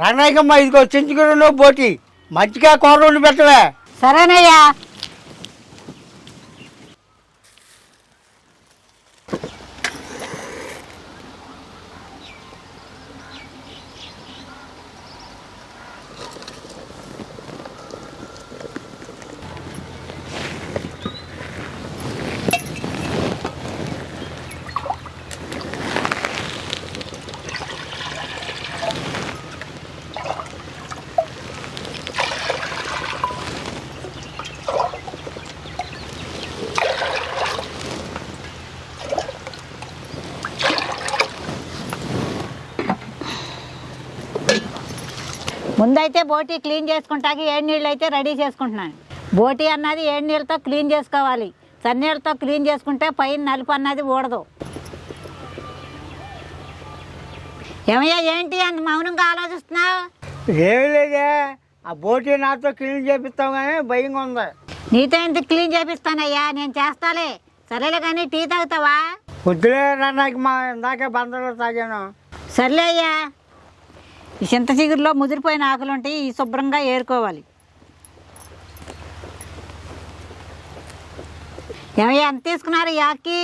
రంగనాయకమ్మ ఇదిగో చించుకుని బోటి. మజ్జిగ కూర వండి పెట్టవే. సరేనయ్యా. ముందైతే బోటీ క్లీన్ చేసుకుంటాకి ఏడు నీళ్ళు అయితే రెడీ చేసుకుంటున్నాను. బోటీ అన్నది ఏడు నీళ్ళతో క్లీన్ చేసుకోవాలి. చన్నీళ్ళతో క్లీన్ చేసుకుంటే పైన నలుపు అన్నది ఊడదు. ఏమయ్యా ఏంటి అని మౌనంగా ఆలోచిస్తున్నావు? ఏమీ లేదే. ఆ బోటి నాతో క్లీన్ చేపిస్తాం కానీ భయంగా ఉంది. నీతో ఎందుకు క్లీన్ చేపిస్తానయ్యా? నేను చేస్తాలే. సరేలే కానీ టీ తాగుతావా? పొద్దులే రంగనాయకమ్మ ఇందాకే బందరు తాగాను. సర్లే అయ్యా. ఈ చింత చిగురులో ముదిరిపోయిన ఆకులు ఉంటాయి ఈ శుభ్రంగా ఏరుకోవాలి. ఏమయ్యా ఎంత తీసుకున్నారు ఈ ఆకుకి?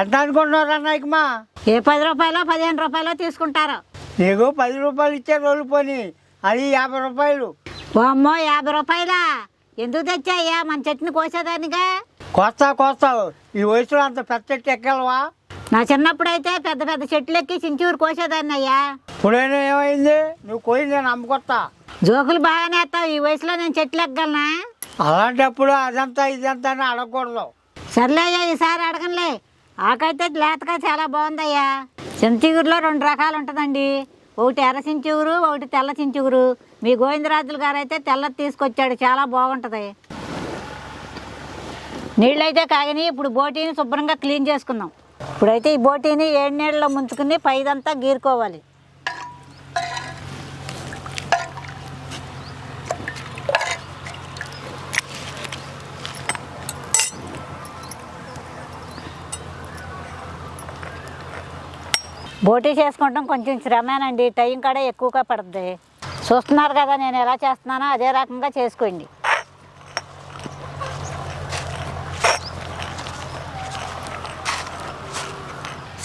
ఎంత అనుకుంటున్నావు రంగనాయకమ్మ ఏ పది రూపాయలో పదిహేను రూపాయలో తీసుకుంటారో. నీకు పది రూపాయలు ఇచ్చే రోజులు పోని అది యాభై రూపాయలు. ఓ అమ్మో యాభై రూపాయలా? ఎందుకు తెచ్చాయ్యా మన చెట్టుని కోసేదానిగా? కోస్తా కోస్తావు. ఈ వయసులో అంత పెద్ద చెట్టు ఎక్కలవా? నా చిన్నప్పుడు అయితే పెద్ద పెద్ద చెట్లు ఎక్కి చించూరు కోసేదాన్ని అయ్యా ఇప్పుడైనా ఏమైంది? నువ్వు కోయి నేను అమ్ముకొస్తా జోకులు బాగానే వేస్తావు ఈ వయసులో నేను చెట్లు ఎక్కగలనా? అలాంటప్పుడు అదంతా ఇదంతా అని అడగకూడదు. సర్లే అయ్యా ఈసారి అడగనులే. ఆకైతే లేతగా చాలా బాగుందయ్యా. చింతూరులో రెండు రకాలు ఉంటుందండి. ఒకటి ఎర్ర చించూరు ఒకటి తెల్ల చించూరు మీ గోవిందరాజులు గారు అయితే తెల్లది తీసుకొచ్చాడు. చాలా బాగుంటుంది. నీళ్ళైతే కాగని ఇప్పుడు బోటీని శుభ్రంగా క్లీన్ చేసుకుందాం. ఇప్పుడైతే ఈ బోటీని ఏడు నీళ్ళలో ముంచుకుని పైదంతా గీరుకోవాలి. బోటీ చేసుకోవడం కొంచెం శ్రమేనండి. టైం కూడా ఎక్కువగా పడుతుంది చూస్తున్నారు కదా నేను ఎలా చేస్తున్నానో అదే రకంగా చేసుకోండి.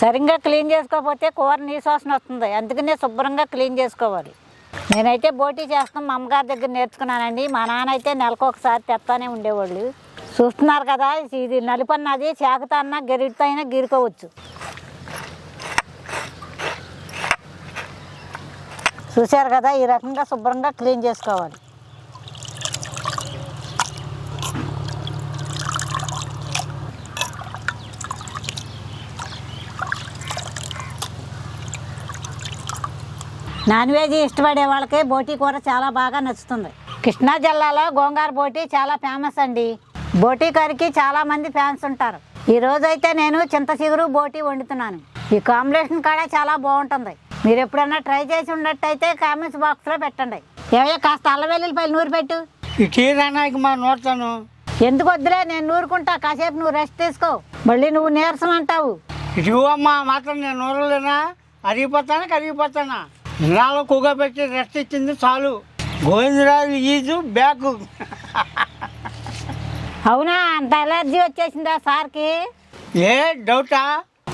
సరిగ్గా క్లీన్ చేసుకోకపోతే కూర నీసోసన వస్తుంది. అందుకనే శుభ్రంగా క్లీన్ చేసుకోవాలి. నేనైతే బోటీ చేస్తాం మా అమ్మగారి దగ్గర నేర్చుకున్నానండి. మా నాన్న అయితే నెలకు ఒకసారి తెస్తానే ఉండేవాళ్ళు. చూస్తున్నారు కదా ఇది నలుపన్నది చేకతో అన్నా గెరిటితో అయినా గీరుకోవచ్చు. చూశారు కదా ఈ రకంగా శుభ్రంగా క్లీన్ చేసుకోవాలి. నాన్ వెజ్ ఇష్టపడే వాళ్ళకి బోటీ కూర చాలా బాగా నచ్చుతుంది. కృష్ణా జిల్లాలో గోంగార బోటీ చాలా ఫేమస్ అండి. బోటీ కర్రీకి చాలా మంది ఫ్యాన్స్ ఉంటారు. ఈ రోజైతే నేను చింత చిగురు బోటీ వండుతున్నాను. ఈ కాంబినేషన్ కూడా చాలా బాగుంటుంది. మీరు ఎప్పుడన్నా ట్రై చేసి ఉన్నట్టయితే కామెంట్స్ బాక్స్లో పెట్టండి. ఏవయ్య కాస్త అల్లం వెల్లుల్లిపాయలు నూరు పెట్టు. ఈ టీ రంగనాయకమ్మ నోడతాను ఎందుకు వద్దులే నేను నూరుకుంటా కాసేపు నువ్వు రెస్ట్ తీసుకో. మళ్ళీ నువ్వు నీరసం అంటావు. ఇదిగోమ్మ మాత్రం నేను నూరలేనా? అరిగిపోతానా కరిగిపోతానా? ఇన్నాళ్ళు కుగా పెట్టి రెస్ట్ ఇచ్చింది చాలు. Govindaraju is bag. అవునా అంత ఎలర్జీ వచ్చేసిందా సార్కి? ఏ డౌటా?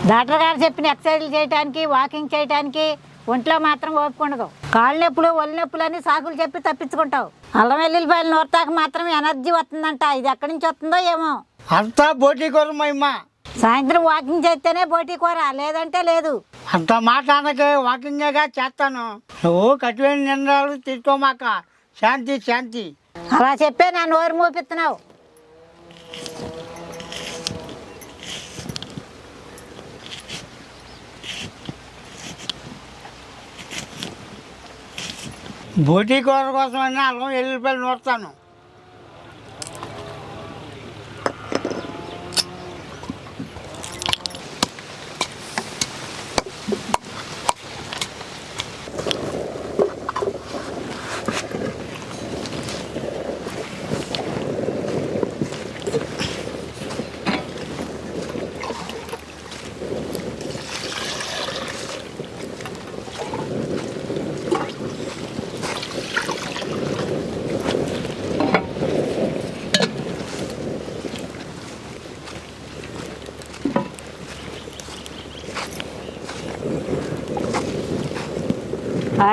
డాక్టర్ గారు చెప్పిన ఎక్సర్సైజ్లు చేయడానికి వాకింగ్ చేయడానికి ఒంట్లో మాత్రం ఓపిక ఉండదు. కాళ్ళు నొప్పులు ఒళ్ళు నొప్పులు అని సాకులు చెప్పి తప్పించుకుంటావు. అల్లం వెల్లుల్లిపాయలు నోరుతాక మాత్రం ఎనర్జీ వస్తుందంట. ఇది ఎక్కడి నుంచి వస్తుందో ఏమో. అంతా బోటీ కూర సాయంత్రం వాకింగ్ చేస్తేనే బోటీ కూర లేదంటే లేదు. అంత మాట అనకే వాకింగ్గా చేస్తాను. నువ్వు కఠిన నిర్ణయాలు తీసుకోమాక. శాంతి శాంతి. అలా చెప్పే నా నోరు మూపిస్తున్నావు. బోటీ కూర కోసం అన్నీ అల్లం ఎల్లుల్లిపాయలు నూరుతాను.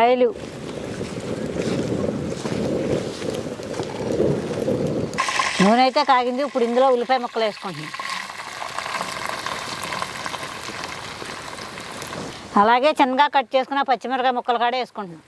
ఆయిల్ నూనె అయితే కాగింది ఇప్పుడు ఇందులో ఉల్లిపాయ ముక్కలు వేసుకుంటున్నాం. అలాగే చిన్నగా కట్ చేసుకున్న పచ్చిమిరకాయ ముక్కలు కూడా వేసుకుంటున్నాం.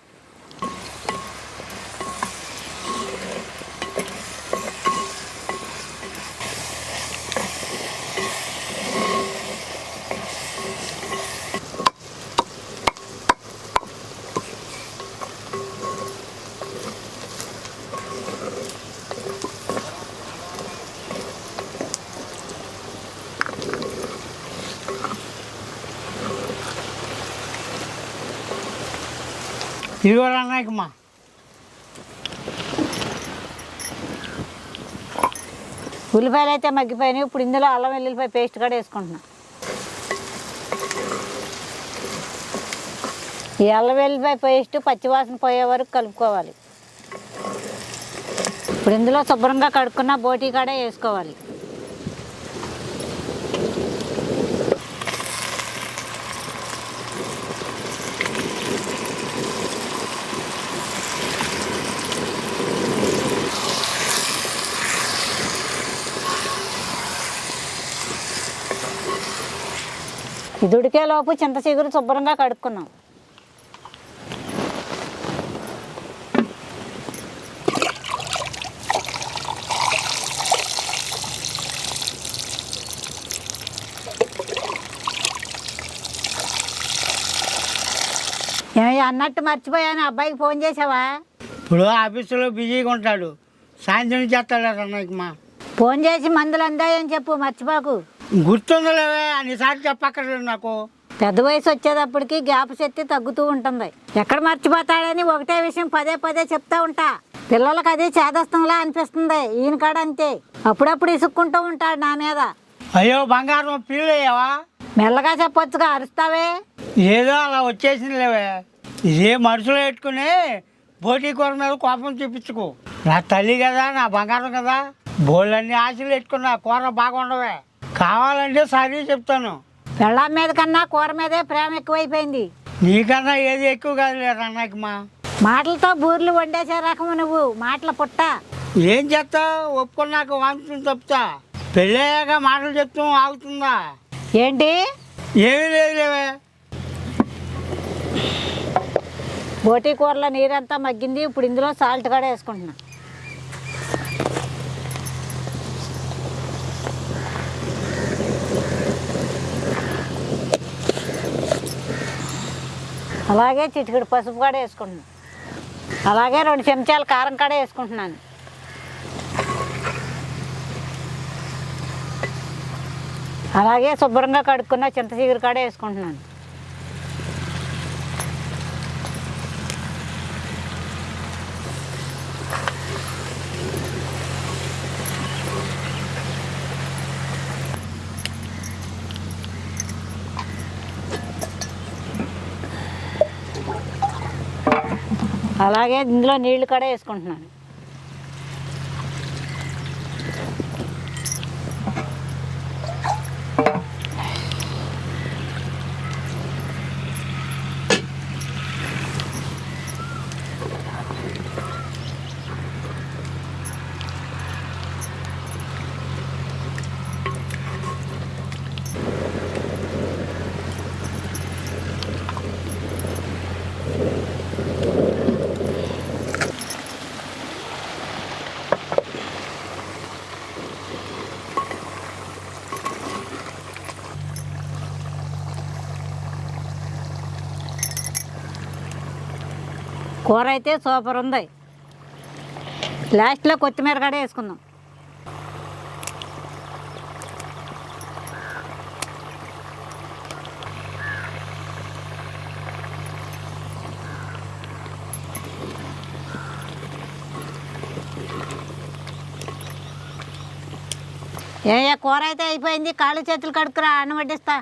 ఇదిగో అన్నయ్యకమ్మా ఉల్లిపాయలు అయితే మగ్గిపోయినాయి. ఇప్పుడు ఇందులో అల్లం వెల్లుల్లిపాయ పేస్ట్ కూడా వేసుకుంటున్నా. ఈ అల్లం వెల్లుల్లిపాయ పేస్ట్ పచ్చివాసన పోయే వరకు కలుపుకోవాలి. ఇప్పుడు ఇందులో శుభ్రంగా కడుక్కున్న బోటీ కాడే వేసుకోవాలి. ఇది ఉడికే లోపు చింత చిగురు శుభ్రంగా కడుక్కున్నాం. అన్నట్టు మర్చిపోయాను అబ్బాయికి ఫోన్ చేసావా? ఇప్పుడు ఆఫీసులో బిజీగా ఉంటాడు. సాయంత్రం చేస్తాడు అన్నయ్యకమ్మా ఫోన్ చేసి మందులు అందాయని చెప్పు మర్చిపోకు. గుర్తుందలేవే? అన్నిసార్లు చెప్పక్కర్లేదు నాకు. పెద్ద వయసు వచ్చేటప్పటికి జ్ఞాప శక్తి తగ్గుతూ ఉంటుంది. ఎక్కడ మర్చిపోతాడని ఒకటే విషయం పదే పదే చెప్తా ఉంటా. పిల్లలకు అది చేదస్తంలా అనిపిస్తుంది. ఈయన కాడ అంతే. అప్పుడప్పుడు ఇసుక్కుంటూ ఉంటాడు నా మీద. అయ్యో బంగారం ఫీల్ అయ్యావా మెల్లగా చెప్పొచ్చుగా అరుస్తావే? ఏదో అలా వచ్చేసింది లేవే ఇదే మనసులో పెట్టుకుని బోటీ కూర మీద కోపం చూపించుకో. నా తల్లి కదా నా బంగారం కదా. బోళ్ళన్నీ ఆశలు పెట్టుకున్నా కూర బాగుండవే. కావాలంటే సరే చెప్తాను. పెళ్ళాం మీద కన్నా కూర మీదే ప్రేమ ఎక్కువైపోయింది. నీకన్నా ఏది ఎక్కువ కాదు లేదు అన్నయ్యకమ్మా మాటలతో బూర్లు వండేసే రకము నువ్వు మాటల పుట్ట. ఏం చేస్తావు? ఒప్పుకున్నాక వాంతుని తప్పుతా. పెళ్ళయ్యాక మాటలు చెప్తాం ఆగుతుందా? ఏంటి? ఏమీ లేదు లేవే బోటీ కూరలో నీరంతా మగ్గింది ఇప్పుడు ఇందులో సాల్ట్ కూడా వేసుకుంటున్నా. అలాగే చిటికడు పసుపు కూడా వేసుకుంటున్నాను. అలాగే రెండు చెంచాలు కారం కూడా వేసుకుంటున్నాను. అలాగే శుభ్రంగా కడుక్కున్న చింత చిగురు కూడా వేసుకుంటున్నాను. అలాగే ఇందులో నీళ్ళు కూడా వేసుకుంటున్నాను. కూర అయితే సూపర్ ఉంది. లాస్ట్లో కొత్తిమీర కూడా వేసుకుందాం. ఏ కూర అయితే అయిపోయింది కాళ్ళు చేతులు కడుక్కురా అన్నం వడ్డిస్తా.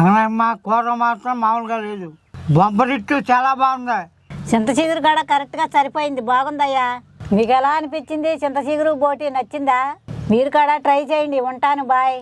మా కూర మాత్రం మామూలుగా లేదు. బొబ్బరిట్టు చాలా బాగుంది చింత చిగురు కూడా కరెక్ట్గా సరిపోయింది. బాగుందయ్యా. మీకు ఎలా అనిపించింది? చింత చిగురు బోటి నచ్చిందా? మీరు కూడా ట్రై చేయండి. ఉంటాను. బాయ్.